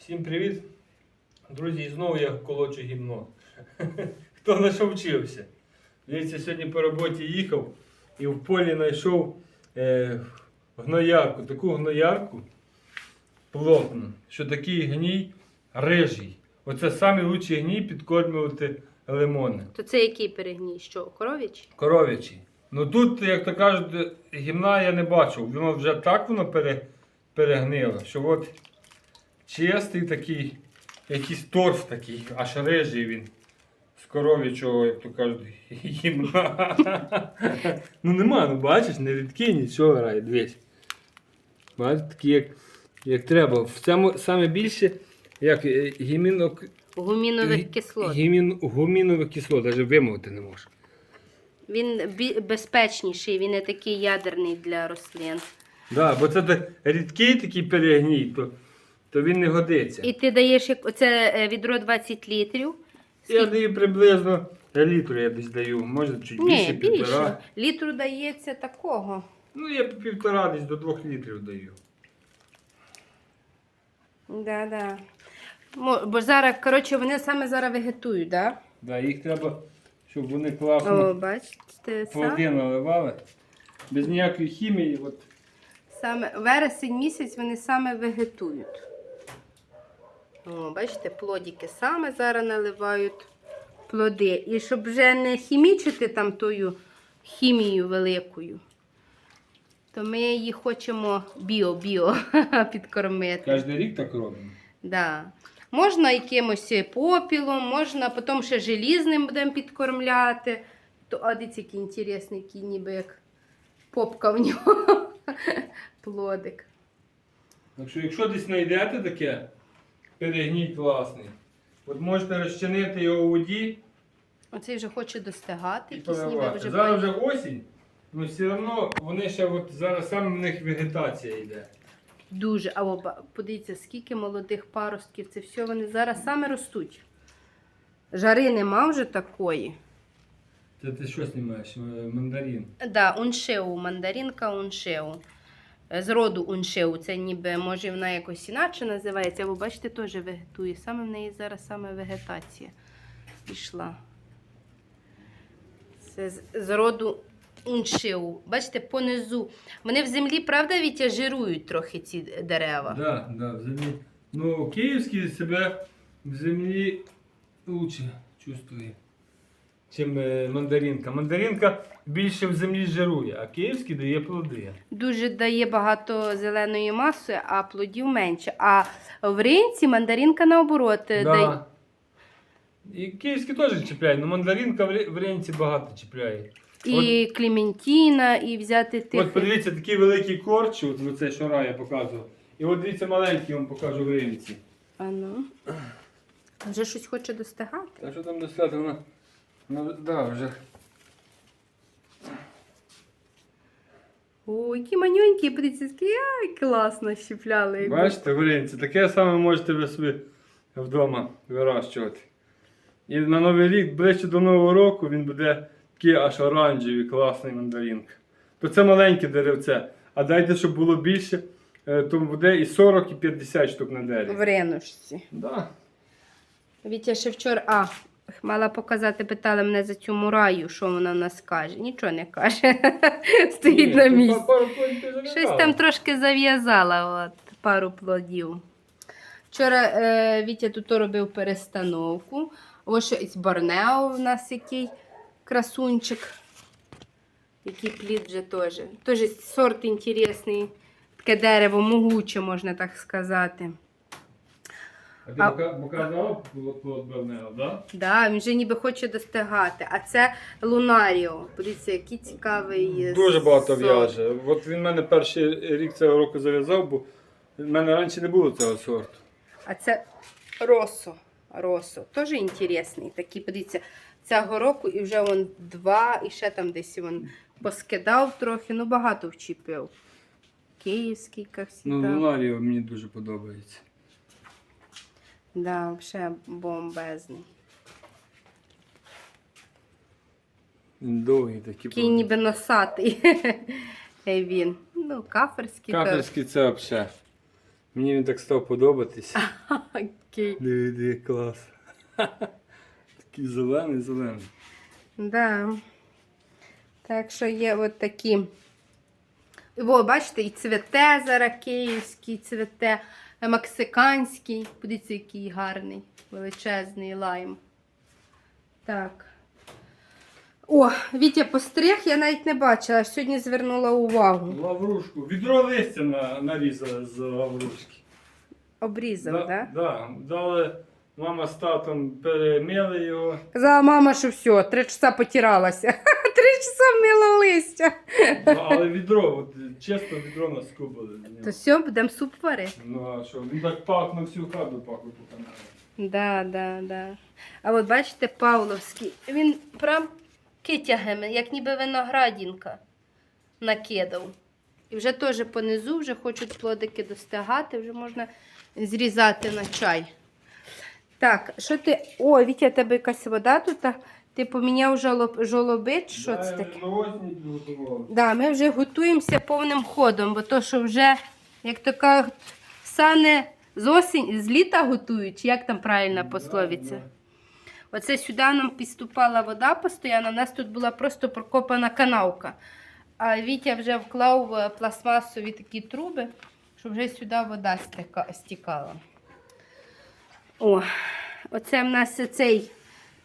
Всім привіт! Друзі, і знову я колочу гімно. Хто на що вчився? Дивіться, сьогодні по роботі їхав і в полі знайшов е, гноярку, таку гноярку плотну, що такий гній рижий. Оце найкращий гній підкормлювати лимони. То це який перегній? Що, коров'ячий? Коров'ячий. Ну тут, як то кажуть, гімна я не бачив. Воно вже так воно пере, перегнило, що от чистий такий, якийсь торф такий, аж рижий він. З коров'ячого, як то кажуть, гімна. ну нема, ну бачиш, не відкинь нічого грає, дивись. Бачиш, такі, як, як треба. В цьому саме більше, як е, гімінок, Гумінових кислот. гімін, гумінове кисло, навіть вимовити не можеш. Він безпечніший, він не такий ядерний для рослин. Да, бо це рідкий такий перегній, то, то він не годиться. І ти даєш як оце е, відро 20 літрів. Я даю приблизно літру я десь даю, може чуть більше, Ні, більше. півтора. Літру дається такого. Ну, я півтора десь до двох літрів даю. Да, да. Мо- Бо зараз, коротше, вони саме зараз вегетують, да? Да, їх треба, щоб вони О, класно бачите, сам, наливали. Без ніякої хімії. От. саме вересень місяць вони саме вегетують. О, бачите, плодики саме зараз наливають плоди. І щоб вже не хімічити там тою хімією великою, то ми її хочемо біо-біо підкормити. Кожен рік так робимо. Да. Можна якимось попілом, можна потім ще желізним будемо підкормляти. То, а дивіться, який інтересний, який ніби як попка в нього. Плодик. Так що, якщо десь знайдете таке, перегній класний, от можете розчинити його у воді Оцей вже хоче достигати, і ніби поливати. вже Зараз вже осінь, але все одно вони ще от зараз саме в них вегетація йде. дуже. А о, подивіться, скільки молодих паростків. Це все вони зараз саме ростуть. Жари нема вже такої. Це ти що знімаєш? Е, Мандарин. Да, уншеу, мандаринка уншеу. З роду уншеу. Це ніби, може, вона якось іначе називається, або бачите, теж вегетує. Саме в неї зараз саме вегетація пішла. Це з, роду уншеу. Бачите, понизу. Вони в землі, правда, Вітя, жирують трохи ці дерева. Да, да, в землі. Ну, київський себе в землі лучше чувствує, чим е, мандаринка. Мандаринка більше в землі жирує, а київський дає плоди. Дуже дає багато зеленої маси, а плодів менше. А в ринці мандаринка наоборот дає. І київський теж чіпляє, але мандаринка в ренці багато чіпляє. І Клементіна, і взяти тих. От подивіться, такий великий корч, от оце що Рая показував. І от дивіться маленький, я вам покажу в ринці. А ну. Вже щось хоче достигати. Та що там? Вона, вона да, вже. Ой, які манюнькі, подивіться, ай, класно щіпляли. Бачите, варіанці, таке саме можете ви собі вдома вирощувати. І на Новий рік, ближче до Нового року, він буде такий аж оранжевий, класний мандаринка. То це маленьке деревце. А дайте, щоб було більше, е, то буде і 40, і 50 штук на дереві. В ренушці. Да. Вітя ще вчора, а, мала показати, питала мене за цю мураю, що вона в нас каже. Нічого не каже. Стоїть на місці. Щось там трошки зав'язала, от, пару плодів. Вчора е, Вітя тут робив перестановку. Ось ще із Борнео в нас який красунчик. Який плід вже теж. Теж сорт інтересний. Таке дерево могуче, можна так сказати. А ти А- пока- показала плод плод Бернео, да? Да, він вже ніби хоче достигати. А це Лунаріо. Подивіться, який цікавий. е, Дуже багато сорт. в'яже. От він мене перший рік цього року зав'язав, бо в мене раніше не було цього сорту. А це росо. Росо. Теж інтересний. Такий, подивіться, цього року і вже вон два, і ще там десь він поскидав трохи, ну багато вчепив. Київський, як завжди. Ну, Лунаріо мені дуже подобається. Да, взагалі бомбезний. Довгий такий. Такий ніби носатий. Він. Ну, каферський. Каперський це взагалі. Мені він так став подобатись. Окей. Диви, диви, клас. Такий зелений, зелений. Да. Так що є от такі. О, бачите, і цвете зараз київський, цвете мексиканський. Подивіться, який гарний, величезний лайм. Так. О, Вітя постриг, я навіть не бачила, аж сьогодні звернула увагу. Лаврушку. Відро листя на, нарізали з лаврушки. Обрізав, так? Да? да, дали, мама з татом перемили його. Казала мама, що все, три часа потиралася. Три часа мила листя. Ну, але відро, от, чесно, відро наскубили. То все, будемо суп варити. Ну а що, він так пах на всю хату пахнув по каналу. Да, да, да. А от бачите, Павловський, він прям китягами, як ніби виноградінка накидав. І вже теж понизу, вже хочуть плодики достигати, вже можна зрізати на чай. Так, що ти. О, Вітя, тебе якась вода тут. Ти поміняв жолоб... жолоби, чи що це таке? Да, ми вже готуємося повним ходом, бо то, що вже, як то кажуть, сане з осінь, з літа готують, як там правильна пословиця. Оце сюди нам підступала вода постійно, у нас тут була просто прокопана канавка. А Вітя вже вклав пластмасові такі труби, щоб вже сюди вода стікала. О, оце в нас цей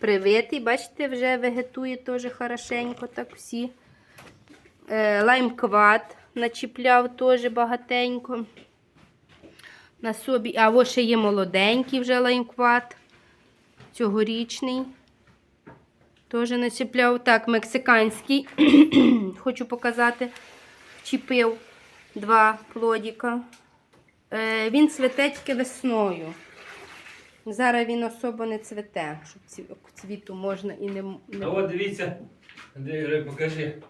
привитий, бачите, вже вегетує теж хорошенько, так всі. Е, лаймкват начіпляв теж багатенько. На собі, а ось ще є молоденький вже лаймкват. Цьогорічний. Теж начіпляв. Так, мексиканський. Хочу показати. Вчепив два плодіка. Е, він цвете тільки весною. Зараз він особо не цвете, щоб ці- цвіту можна і не, не А от дивіться, Андрій, покажи.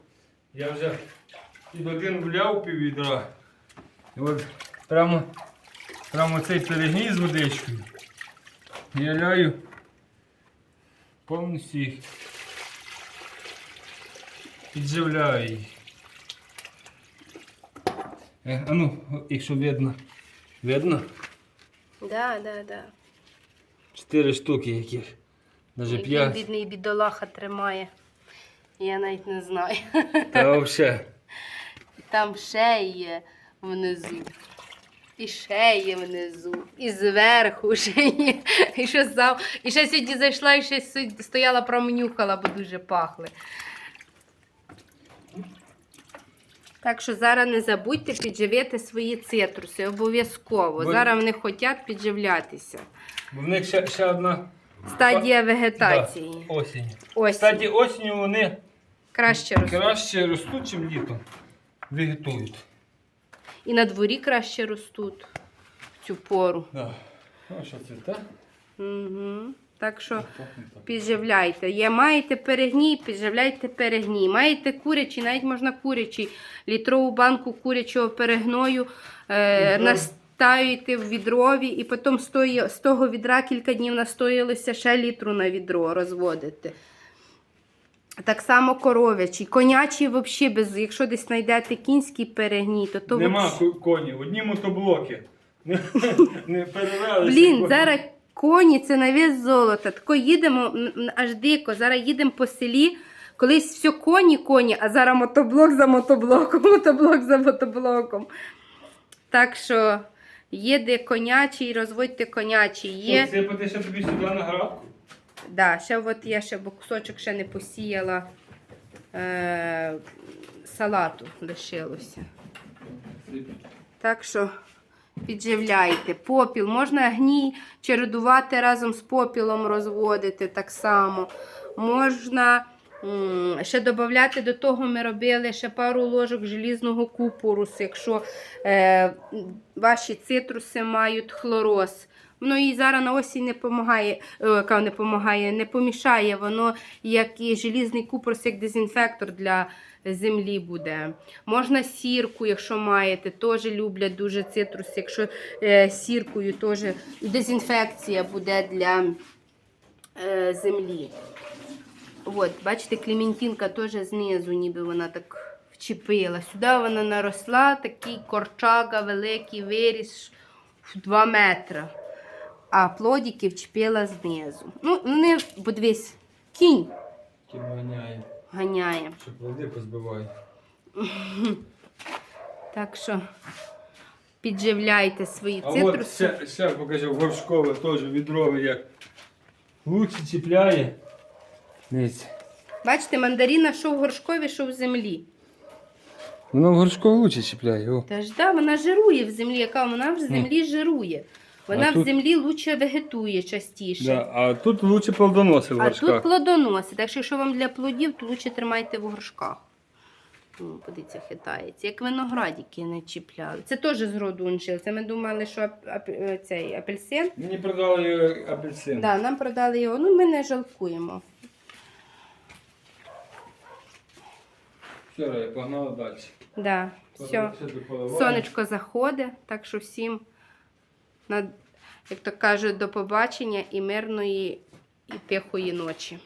Я вже під один вляв пів відра. І от прямо, прямо цей перегній з водичкою. Я ляю повністю їх. Підживляю їх. Е, а ну, якщо видно. Видно? Да, да, да. Чотири штуки яких. Навіть п'ять. п'ять. бідний бідолаха тримає. Я навіть не знаю. Та взагалі. Там ще є внизу. І ще є внизу. І зверху ще є. І ще, зав... і ще сьогодні зайшла і ще стояла, промнюхала, бо дуже пахли. Так що зараз не забудьте підживити свої цитруси. Обов'язково. Бо- Зараз вони хочуть підживлятися. Бо в них ще, ще одна Стадія вегетації. Да, осінь. Ось Кстати, осінню вони краще ростуть. краще ростуть, ніж літом. Вегетують. І на дворі краще ростуть в цю пору. Да. Ну, що це, так? Угу. Так що підживляйте. Є, маєте перегній, підживляйте перегній. Маєте курячий, навіть можна курячий. Літрову банку курячого перегною е, настаюєте в відрові, і потім з, тої, з того відра кілька днів настоїлося ще літру на відро розводите. Так само коров'ячий. Конячий взагалі, без, якщо десь знайдете кінський перегній, то то Нема вообще- ко- конів, одні мотоблоки. Не, не. Блін, зараз коні це на вес золота. Тако їдемо аж дико. Зараз їдемо по селі. Колись все коні, коні, а зараз мотоблок за мотоблоком, мотоблок за мотоблоком. Так що їде конячий, розводьте конячий. Є. Сипати ще тобі сюди на градку? Да, ще от я ще бо кусочок ще не посіяла е, салату лишилося. Так що підживляйте. Попіл. Можна гній чередувати разом з попілом розводити так само. Можна ще додати до того, ми робили ще пару ложок желізного купорусу, якщо е, ваші цитруси мають хлороз. Воно їй зараз на осінь не помагає, е, яка не помагає, не помішає. Воно як і желізний купорус, як дезінфектор для землі буде. Можна сірку, якщо маєте, теж люблять дуже цитрус. Якщо е, сіркою теж дезінфекція буде для е, землі. От, бачите, клементинка теж знизу, ніби вона так вчепила. Сюди вона наросла, такий корчага великий виріс. в 2 метри. А плодики вчепила знизу. Ну, вони, подивись, кінь Ким ганяє, ганяє. що плоди позбиває. Так що підживляйте свої А от цитруси. ще, ще покажу, горшкове теж відрове як лучше чіпляє. Дивіться. Бачите, мандаріна що в горшкові, що в землі. Воно в горшкове лучше чіпляє. О. Та ж да, вона жирує в землі, яка вона в землі жирує. Вона А в тут- землі лучше вегетує частіше. Да, а тут лучше плодоноси в А горшках. тут плодоноси. Так що, якщо вам для плодів, то лучше тримайте в горшках. О, подивіться, хитається. Як виноградики не чіпляли. Це теж з роду уншил. Це ми думали, що ап- ап- е, цей апельсин. Мені продали апельсин. Да, нам продали його. Ну, ми не жалкуємо. Все, я погнала далі. Да, все. Сонечко заходить, так що всім, як то кажуть, до побачення і мирної, і тихої ночі.